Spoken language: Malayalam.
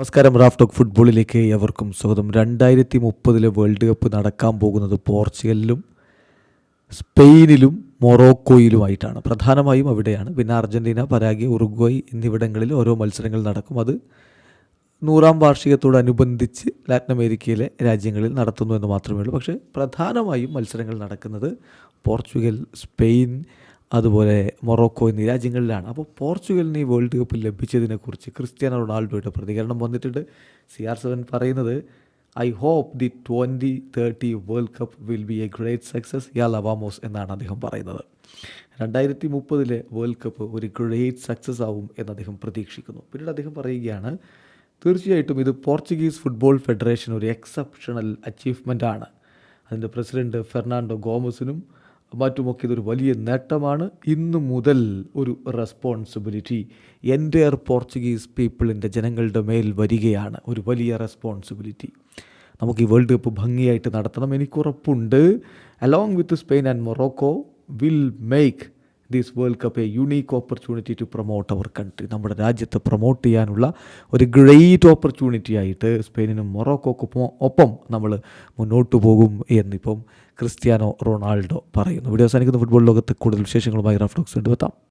നമസ്കാരം റാഫ് ടോക്ക് ഫുട്ബോളിലേക്ക് എവർക്കും സ്വാഗതം. രണ്ടായിരത്തി മുപ്പതിലെ വേൾഡ് കപ്പ് നടക്കാൻ പോകുന്നത് പോർച്ചുഗലിലും സ്പെയിനിലും മൊറോക്കോയിലുമായിട്ടാണ്. പ്രധാനമായും അവിടെയാണ്. പിന്നെ അർജന്റീന പരാഗ്യ ഉറുഗ്വായ് എന്നിവിടങ്ങളിൽ ഓരോ മത്സരങ്ങൾ നടക്കും. അത് നൂറാം വാർഷികത്തോടനുബന്ധിച്ച് ലാറ്റിൻ അമേരിക്കയിലെ രാജ്യങ്ങളിൽ നടത്തുന്നു എന്ന് മാത്രമേ ഉള്ളൂ. പക്ഷേ പ്രധാനമായും മത്സരങ്ങൾ നടക്കുന്നത് പോർച്ചുഗൽ സ്പെയിൻ അതുപോലെ മൊറോക്കോ എന്നീ രാജ്യങ്ങളിലാണ്. അപ്പോൾ പോർച്ചുഗലിന് ഈ വേൾഡ് കപ്പ് ലഭിച്ചതിനെക്കുറിച്ച് ക്രിസ്ത്യാനോ റൊണാൾഡോയുടെ പ്രതികരണം വന്നിട്ടുണ്ട്. സി ആർ സെവൻ പറയുന്നത് I hope the twenty thirty world cup will be a great success യാ ലവാമോസ് എന്നാണ് അദ്ദേഹം പറയുന്നത്. രണ്ടായിരത്തി മുപ്പതിലെ വേൾഡ് കപ്പ് ഒരു ഗ്രേറ്റ് സക്സസ് ആവും എന്ന് അദ്ദേഹം പ്രതീക്ഷിക്കുന്നു. പിന്നീട് അദ്ദേഹം പറയുകയാണ് തീർച്ചയായിട്ടും ഇത് പോർച്ചുഗീസ് ഫുട്ബോൾ ഫെഡറേഷൻ ഒരു എക്സെപ്ഷണൽ അച്ചീവ്മെന്റ് ആണ്. അതിന്റെ പ്രസിഡന്റ് ഫെർണാണ്ടോ ഗോമസിനും മറ്റുമൊക്കെ ഇതൊരു വലിയ നേട്ടമാണ്. ഇന്നു മുതൽ ഒരു റെസ്പോൺസിബിലിറ്റി എന്റെയർ പോർച്ചുഗീസ് പീപ്പിളിന്റെ ജനങ്ങളുടെ മേൽ വരികയാണ് ഒരു വലിയ റെസ്പോൺസിബിലിറ്റി നമുക്ക് ഈ വേൾഡ് കപ്പ് ഭംഗിയായിട്ട് നടത്തണം. എനിക്കുറപ്പുണ്ട് along with Spain and Morocco will make this world cup a unique opportunity to promote our country നമ്മുടെ രാജ്യത്തെ പ്രൊമോട്ട് ചെയ്യാനുള്ള ഒരു ഗ്രേറ്റ് ഓപ്പർച്യൂണിറ്റി ആയിട്ട് സ്പെയിനിനും മൊറോക്കോക്കും ഒപ്പം നമ്മൾ മുന്നോട്ട് പോകും എന്നിപ്പം ക്രിസ്ത്യാനോ റൊണാൾഡോ പറയുന്നു. വീഡിയോ അവസാനിക്കുന്ന ഫുട്ബോൾ ലോകത്ത് കൂടുതൽ വിശേഷങ്ങളുമായി റഫ്ലോക്സ് കൊണ്ടുവെത്താം